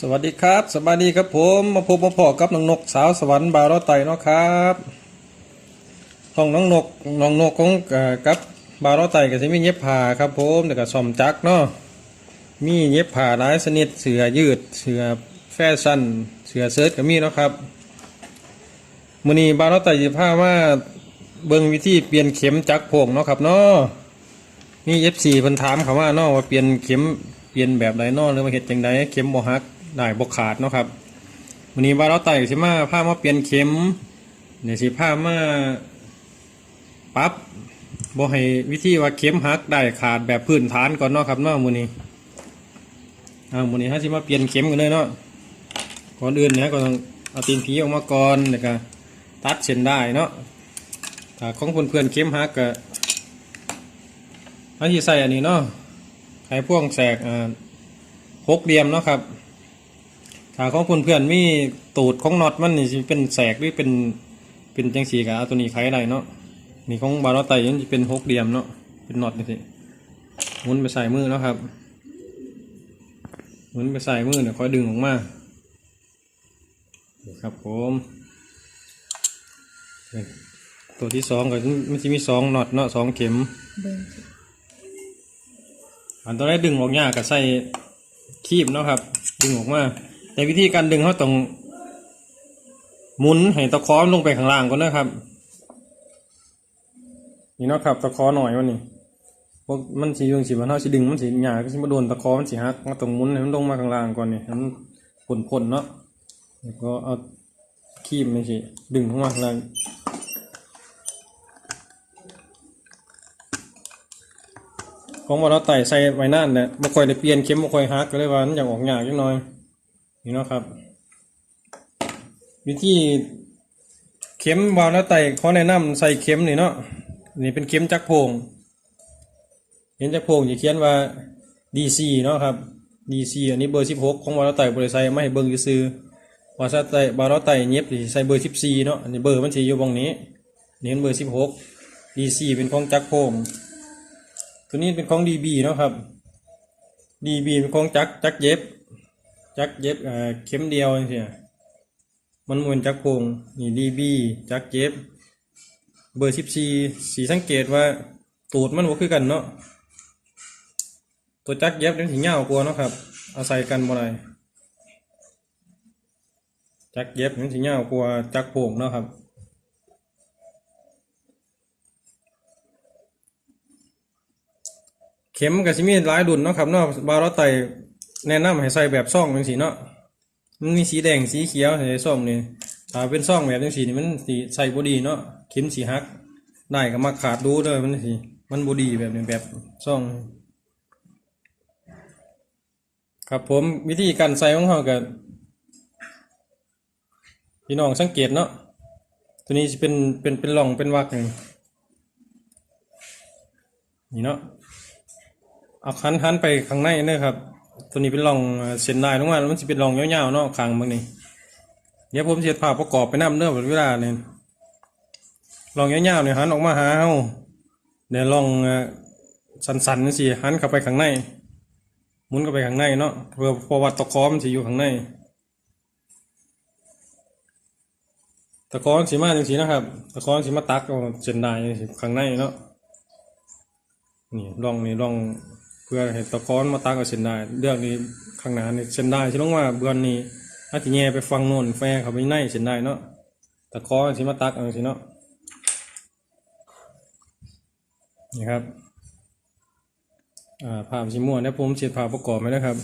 สวัสดีครับสวัสดีครับผมมาพบมาพอกับน้องนกสาวสวรรค์บาวเราไตเนาะครับห้องน้องนกน้องนกของกับบาวเราไตก็จะมีเย็บผ้าครับผมแล้วก็ซ่อมจักรเนาะมีเย็บผ้าหลายชนิดเสือยืดเสือแฟชั่นเสือเชิ้ตก็มีเนาะครับมือนี้บาวเราไตสิพามาเบิ่งวิธีเปลี่ยนเข็มจักรโพงเนาะครับเนาะมี FC เพิ่นถามเขาว่าเนาะว่าเปลี่ยนเข็มเปลี่ยนแบบใดเนอหรือว่าเห็ดจังใดเข็มบ่ฮัก ได้บ่ขาดเนาะครับวันนี้ว่าเราไต่สิมาพามาเปลี่ยนเข็มเดี๋ยสิพามาปรับบ่ให้วิธีว่าเข็มฮักได้ขาดแบบพื้นฐานก่อนเนาะครับเนาะมือนี้อ่ามือนี้ฮะสิมาเปลี่ยนเข็มกันเลยเนาะก่อนอื่นเนี่ยก็ต้องเอาตีนผีออกมาก่อนแล้วก็ตัดเส้นได้เนาะถ้าของเพื่อนๆเข็มฮักก็อันที่ใส่อันนี้เนาะไข่พ่วงแสกอ่าหกเหลี่ยมเนาะครับ ถ้าของคุณเพื่อนมีตูดของน็อตมันนี่สิเป็นแสกหรือเป็นเป็นจังสีกับตัวนี้ไขได้เนาะนี่ของบาร์ลไตมันจะเป็นหกเหลี่ยมเนาะเป็นน็อตนี่สิหมุนไปใส่มือเนาะครับหมุนไปใส่มือเดี๋ยวค่อยดึงออกมาครับผมตัวที่สองก็มันจะมีสองน็อตเนาะสองเข็มอันตอนแรกดึงออกยากก็ใส่คีบเนาะครับ ดึงออกมา แต่วิธีการดึงเขาต้องหมุนให้ตะขอลงไปข้างล่างก่อนนะครับ นี่นะครับ ตะขอหน่อยวันนี้พวกมันสีดึงสีมันเท่าสีดึงมันสีหยาก็สิมาโดนตะขอมันสีหักมันต้องหมุนให้มันลงมาข้างล่างก่อนนี่มันผลผลเนาะแล้วก็เอาคีบนี่สิดึงเข้ามาข้างล่างของว่าเราไต่ใส่ไว้นานเนี่ยบ่ค่อยได้เปลี่ยนเข็มบ่ค่อยฮักก็เลยว่ามันอยากออกยากจังหน่อย นี่เนาะครับ วิธีเข็มวาล์วแล้วไต่ขอแนะนำใส่เข็มนี่เนาะนี่เป็นเข็มจักโพงเข็มจักโพงจะเขียนว่า DC เนาะครับ DC อันนี้เบอร์16ของวาล์วแล้วไต่บริษัทไม่ให้เบิ่งซื่อว่าซะไต่วาล์วแล้วไต่เย็บใส่เบอร์14เนาะอันนี้เบอร์มันสิอยู่ตรงนี้นี่เป็นเบอร์16 DC เป็นของจักโพงตัวนี้เป็นของ DB เนาะครับ DB เป็นของจักจักเย็บ จักเย็บเอ่อเข็มเดียวเสียมันมวนจักพงนี่ DB จักเย็บ เบอร์14สีสังเกตว่าตูดมันบ่คือกันเนาะตัวจักเย็บนี่สิยากว่าเนาะครับ อาใส่กันบ่ได้จักเย็บนี่สิยากว่าจักพงเนาะครับเข็มกับซิมีหลายดุนเนาะครับเนาะบาร์ลไต แนะนำให้ใส่แบบซ่องเป็นสีเนาะมันมีสีแดงสีเขียวให้ซ่องนี่ถ้าเป็นซ่องแบบจังสีนี่มันสีใส่บดีเนาะเข็มสีหัก ได้ก็มาขาดดูเลยมันสีมันบดีแบบนี้แบบซ่อง ครับผมวิธีการใส่ของเขากับพี่น้องสังเกตเนาะตัวนี้จะเป็นเป็นเป็นร่องเป็นวักนี่นี่เนาะเอาคันคันไปข้างในเนอะครับ ตัวนี้เป็นร่องเส้นลายลงมาแล้วมันจะเป็นร่องยาวๆเนาะข้างบางนี่เดี๋ยวผมเสียภาพประกอบไปน้ำเนื้อเวลาเนี่ยร่องยาวๆเนี่ยหันออกมาหาเฮาเดี๋ยวร่องสันๆนี่สิหันเข้าไปข้างในหมุนเข้าไปข้างในเนาะเพื่อเพระว่าตะขอมันสิอยู่ข้างในตะขอนสิมาจังซี่นะครับ ตะขอนสิมาตักเอาเส้นได้จังซี่ข้างในเนาะนี่ร่องนี่ร่อง เพื่อให้ตะกอนมาตั้งกับเส้นได้ เรื่องนี้ข้างหน้านี่เส้นได้ที่ต้องว่าเบือนนี้อาจจะแย่ไปฟังโน่นแฟเขาไปในเส้นได้เนาะตะกอนสิมาตักเอาสิเนาะนี่ครับอ่าภาพสิม่วนแล้วผมเสียภาประกอบไว้นะครับ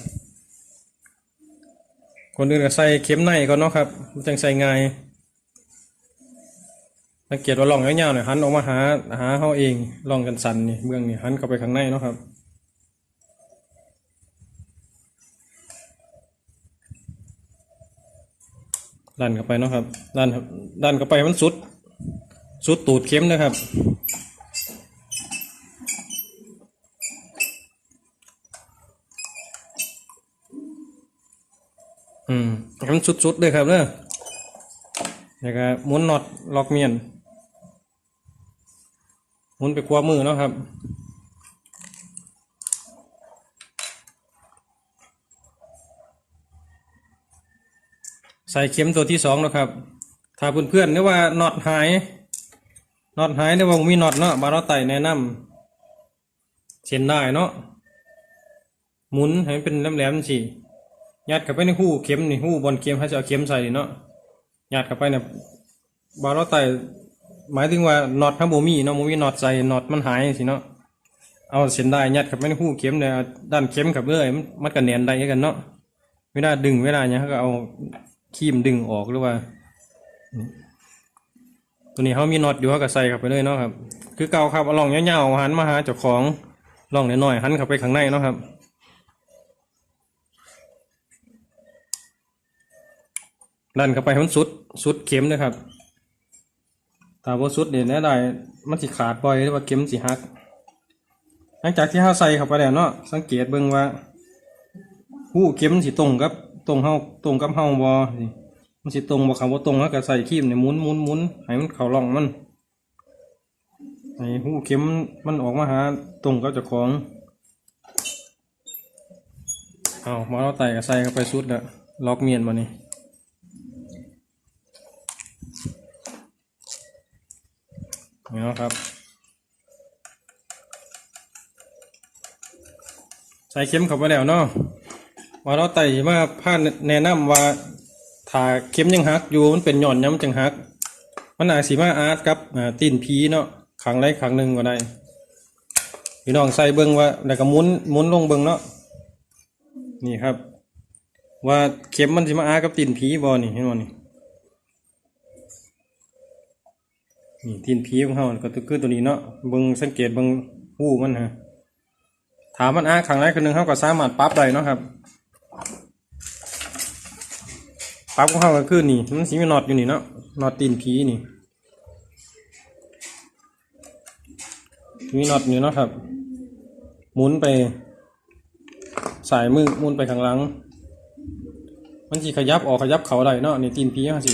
คนอื่นก็ใส่เข็มในก่อนเนาะครับมันจังใส่ง่ายสังเกตว่าล่องยาวๆเนี่ยหันออกมาหาหาเขาเองล่องกันสันนี่เบื้องนี่หันเข้าไปข้างในเนาะครับ ดันเข้าไปนะครับดันดันเข้าไปมันสุด สุดตูดเข็มนะครับ อืมให้มันสุดๆเลยครับเนอะแล้วก็หมุนน็อตล็อกเมียนหมุนไปขวามือนะครับ ใส่เข็มตัวที่สองนะครับ ถ้าเพื่อนๆนึกว่าน็อตหายน็อตหายนึกว่ามีน็อตเนาะบาร์ไตแนะนำเช่นได้เนาะหมุนให้มันเป็นแหลมๆสิยัดเข้าไปในหูเข็มนี่หูบอลเข็มให้จะเอาเข็มใส่เนาะยัดเข้าไปเนี่ยบาร์ไตหมายถึงว่าน็อตถ้าบ่มีเนาะบ่มีน็อตใส่น็อตมันหายสิเนาะเอาเส้นได้ยัดเข้าไปในหูเข็มเนี่ยด้านเข็มกับเรื่อยมันมันแน่นได้กันเนาะเวลาดึงเวลาเนี่ยก็เอา คีมดึงออกหรือว่าตัวนี้เขามีน็อตอยู่เขาก็ใส่เข้าไปเลยเนาะครับ คือเก่าครับเอาล่องเงาวๆหันมาหาเจ้าของล่องน้อยๆหันเข้าไปข้างในเนาะครับดันเข้าไปมันสุดสุดเข็มเลยครับถ้าว่าสุดเนี่ยแน่ได้มันสิขาดบ่อยหรือว่าเข็มสิหัก หลังจากที่เขาใส่เข้าไปแล้วเนาะสังเกตเบิ่งว่าหู้เข็มสิตรงกับ ตรงเฮาตรงกับเฮาบ่สิมันสิตรงบ่คำว่าตรงแล้วก็ใส่คีมเนี่ยหมุนหมุนหมุนให้มันเข้าร่องมันให้หูเข็มมันออกมาหาตรงกับเจ้าของเอามาเราไต่ก็ใส่เข้าไปสุดล้วล็อกเมียนมานี่นี่เนาะครับใส่เข็มเข้าไปแล้วเนาะ ว่าเราไต่มาผ่าแนะนำว่าถ้าเข็มยังหักอยู่มันเป็นหย่อนย้ำจังหัก มันอาจสีมาอาร์ตกับตีนผีเนาะขังได้ขังหนึ่งก็ได้พี่น้องใส่เบิ้งว่าแล้วก็มุนมุนลงเบิ้งเนาะนี่ครับ ว่าเข็มมันสิมาอาร์ตกับตีนผีบอนี่เห็นบ่นี่นี่ตีนผีของเขาก็คือตัวนี้เนาะเบิ้งสังเกตเบิ้งหูมันฮะถามมันอ้าครั้งแรกคือหนึ่งเขาก็สามารถปั๊บได้เนาะครับ ปั๊บของเขาก็คือนี่มันสีมีน็อตอยู่นี่เนาะน็อตตีนผีนี่มีน็อตอยู่เนาะครับ หมุนไป สายมือหมุนไปข้างหลัง มันสิขยับออกขยับเขาได้เนาะนี่ตีนผีเขาสิ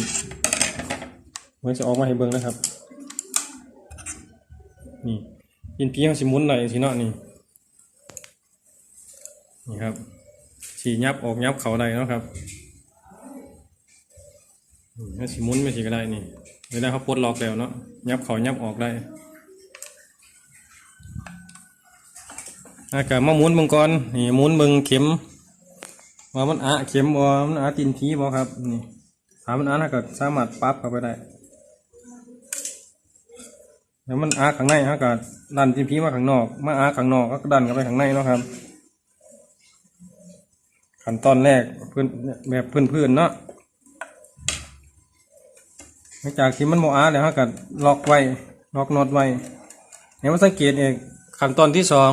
มันจะออกมาให้เบิ่งนะครับ นี่ตีนผีเขาสิหมุนได้สิเนาะนี่นี่ครับสียับออกยับเขาได้เนาะครับ ถ้าสมุนไม่สีก็ได้นี่เวลาเขาปลดล็อกแล้วเนาะยับเขายับออกได้อากาศมาหมุนเบิ่งก่อนนี่หมุนเบิ่งเข็มว่ามันอะเข็มบ่มันอะตีนผีบ่ครับนี่ถ้ามันอะถ้าก็สามารถปรั๊บเข้าไปได้แล้วมันอะข้างในฮะก็ดันตีนผีมาข้างนอก มาอะข้างนอกก็ดันเข้าไปข้างในเนาะครับ ขั้นตอนแรกเพื่อนแบบเพื่อนๆเนาะ หลังจากที่มันโมอาแล้วฮะก็ล็อกไว้ล็อกน็อตไว้เดี๋ยวมาสังเกตเองขั้นตอนที่สอง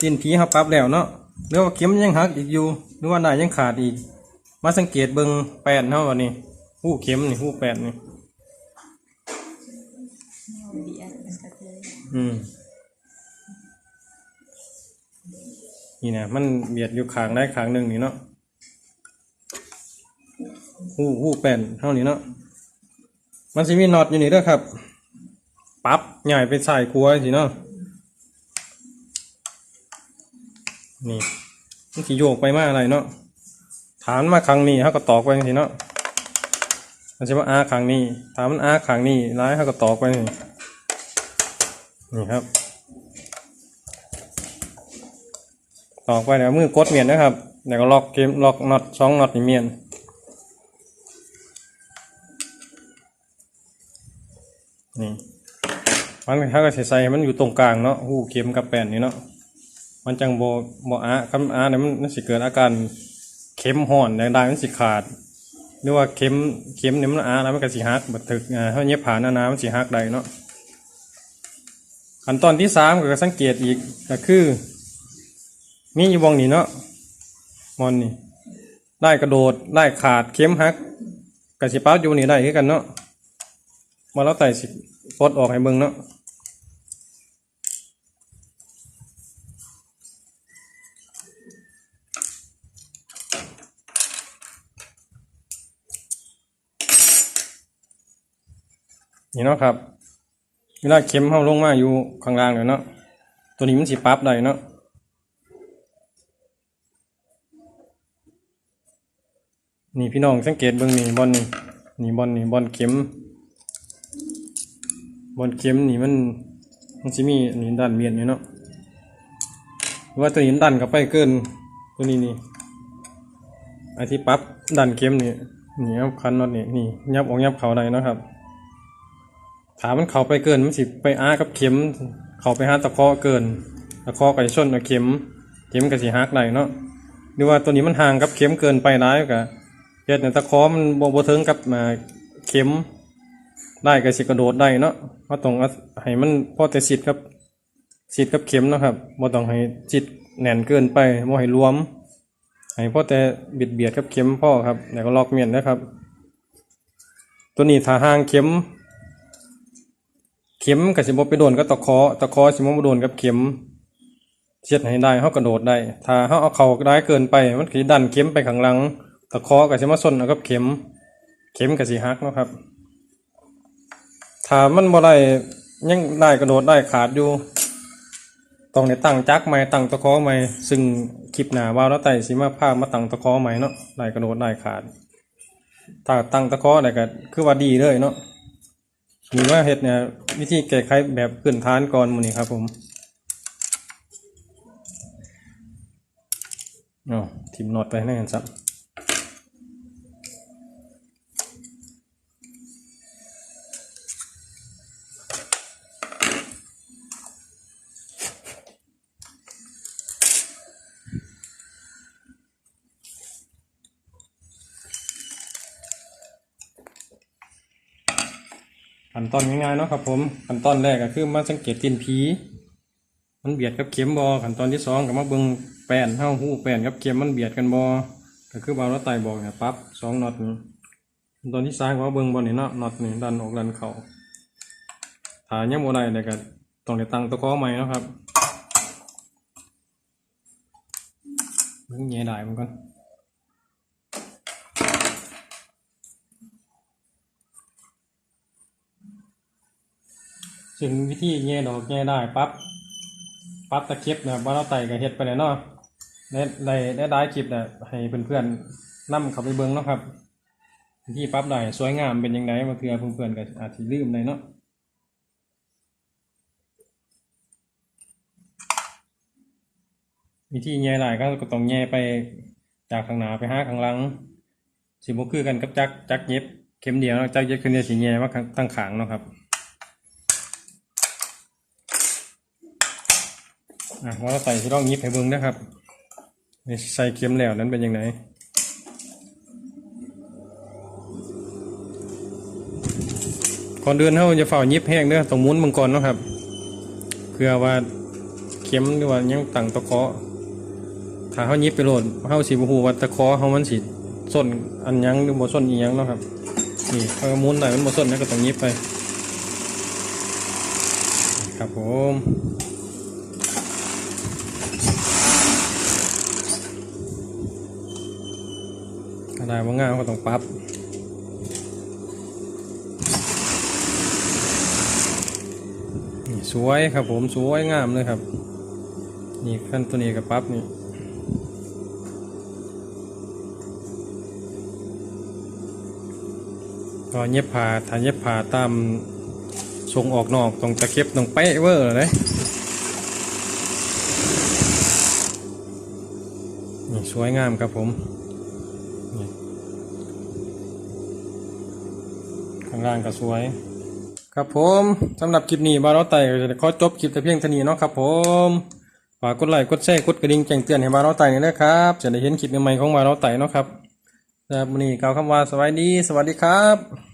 ตีนผีเขาปรับแล้วเนาะหรือว่าเข็มยังหักอีกอยู่หรือว่าหน้ายังขาดอีก มาสังเกตเบิงแปดเท่าวันนี้หู้เข็มนี่หู้แปดนี่ดีอะมันก็คืออืมนี่นะมันเบียดอยู่ขางได้ขางหนึ่งนี่เนาะหู้หู้แป่นเท่านี้เนาะ มันสิมีน็อตอยู่นี่ด้วยครับ ปั๊บใหญ่เป็นสายกลัวสิเนาะนี่มันสิโยกไปมาอะไรเนาะฐานมาครั้งนี้เขาก็ตอกไปสิเนาะมันจะมาอาครั้งนี้ถามมันอาครั้งนี้ร้ายเขาก็ตอกไปนี่นี่ครับ ตอกไปแล้วมือกดเมียนนะครับแล้วก็ล็อกเกมล็อกน็อตสองน็อตนี่เมียน นี่มันถ้าก็ใส่ให้มันอยู่ตรงกลางเนาะหูเข็มกับแป้นนี่เนาะมันจังโบโบอาคำอาเนี่ยมันนสิเกิดอาการเข็มห่อนแรงดังมันสิขาดหรือว่าเข็มเข็มเนี่ยมันอาแล้วมันก็สิหักบัดถึกอ่าเท่าเย็บผ่านอานามันสิหักได้เนาะขั้นตอนที่สามก็สังเกตอีกก็คือมีอยู่วงนี้เนาะมอนนี่ได้กระโดดได้ขาดเข็มหักกระสิป้าอยู่นี่ได้คือกันเนาะ มาแล้วไต่สิปลดออกให้เบิ่งเนาะนี่เนาะครับ เวลาเข็มเข้าลงมาอยู่ข้างล่างเลยเนาะ ตัวนี้มันสิปั๊บได้เนาะนี่พี่น้องสังเกตเบิ่งนี่บอลนี่นี่บอลนี่บอลเข็ม บอลเข็มนี่มันมันสิมีนี่ด้านเมียนนี่เนาะว่าตัวนี้ดันเข้าไปเกินตัวนี้นี่ไอที่ปั๊บดันเข็มนี่นี่ครับคันน็อตนี่นี่ยับออกยับเขาได้เนาะครับถามมันเขาไปเกินมันสิไปอ้ากับเข็ม เขาไปหาตะเคาะเกินตะเคาะไก่ชนเอาเข็ม เข็มก็สิหักได้เนาะหรือว่าตัวนี้มันห่างกับเข็มเกินไปได้ก็เฮ็ดในตะเคอมันบ่บ่ถึงกับมาเข็ม ได้ก็สิกระโดดได้เนาะเพราะต้องให้มันพอแต่สิทธิ์ครับสิทธิ์กับเข็มนะครับบ่ต้องให้สิทธิ์แน่นเกินไปบ่ให้รวม ให้พอแต่บิดเบียดกับเข็มพ่อครับแล้วก็ล็อกเมียนนะครับ ตัวนี้ถ้าห่างเข็ม เข็มก็สิบ่ไปโดนกับตะคอตะคอสิบ่มาโดนกับเข็มเช็ดให้ได้เขากระโดดได้ ถ้าเขาเอาเข่าได้เกินไปมันคือดันเข็มไปข้างหลัง ตะคอก็จะมาส้นกับเข็ม เข็มก็สิหักนะครับ ถ้ามันบ่ได้ยังได้กระโดดได้ขาดอยู่ต้องได้ตั้งจักใหม่ตั้งตะเคอใหม่ซึ่งคลิปหน้าว่าแล้วไต่สิมาพาพมาตั้งตะเคอใหม่เนาะได้กระโดดได้ขาด ถ้าตั้งตะเคอได้ก็คือว่าดีเลยเนาะมีว่าเฮ็ดเนี่ยวิธีแก้ไขแบบพื้นฐานก่อนมื้นี้ครับผมอ๋อทิมนอตไปให้แน่นซับ ขั้นตอนง่ายๆเนาะครับผมขั้นตอนแรกก็คือมาสังเกตตีนผีมันเบียดกับเข็มบอขั้นตอนที่สองก็มาเบิ่งแป้นเท้าหูแป้นกับเข็มมันเบียดกันบอก็คือบาแล้วไตบอกเนี่ยปั๊บสองน็อตขั้นตอนที่สามก็มาเบิ่งบอลนี่เนาะน็อตนี่ดันออกดันเข่าถ้ายังบ่ได้เลยก็ต้องได้ตั้งตะขอใหม่นะครับเบิ่งแง่ได้มันก่อน ซึ่งวิธีแง่ดอกแง่ได้ปั๊บปั๊บตะเข็บเนี่ยบ้าเราไต่กับเฮ็ดไปเลยเนาะได้ได้ได้ด้คลิปเนี่ยให้เพื่อนๆนํเข้าไปเบิ่งเนาะครับที่ปั๊บได้สวยงามเป็นยังไงมาเพื่อเพื่อนๆก็อาจสิลืมเลยเนาะวิธีแย่ได้ก็ต้องแย่ไปจากข้างหน้าไปห้าข้างหลังสิบ่คือกันกับจักจักเย็บเข็มเดียวจักเย็บคือเนี่ยสิแย่มาข้างตั้งขางเนาะครับ อะว่าเราใส่ที่ร่องยิบให้เบิ้งนะครับนี่ใส่เข็มแล้วนั้นเป็นยังไงก่อนเดินเขาจะเฝ้ายิบแห้งเด้อต้องมุนมังกรนะครับเพื่อว่าเข็มหรือว่ายังตั้งตะเคาะถ้าเขายิบไปโหลดเขาสีบูว่าตะเคาะเขามันสีส้นอันยังหรือบ่ส้นอียังนะครับนี่เขามุนได้มันบ่ส้นนะก็ต้องยิบไป ครับผม ได้ว่างามก็ต้องปรับนี่สวยครับผมสวยงามเลยครับ นี่ขั้นตัวนี้กับปรับนี่ก็เย็บผ่าถ้าเย็บผ่าตามทรงออกนอกตรงตะเข็บตรงเป๊ะเวอร์เลยนี่สวยงามครับผม ข้างล่างก็สวย ครับผมสำหรับคลิปนี้บาร์เราไต่ก็จะขอจบคลิปแต่เพียงเท่านี้เนาะครับผมฝากกดไลค์กดแชร์กดกระดิ่งแจ้งเตือนให้บาร์เราไต่นี่นะครับจะได้เห็นคลิปใหม่ๆของบาร์เราไต่เนาะครับสำหรับวันนี้กล่าวคำว่าสวัสดี สวัสดีครับ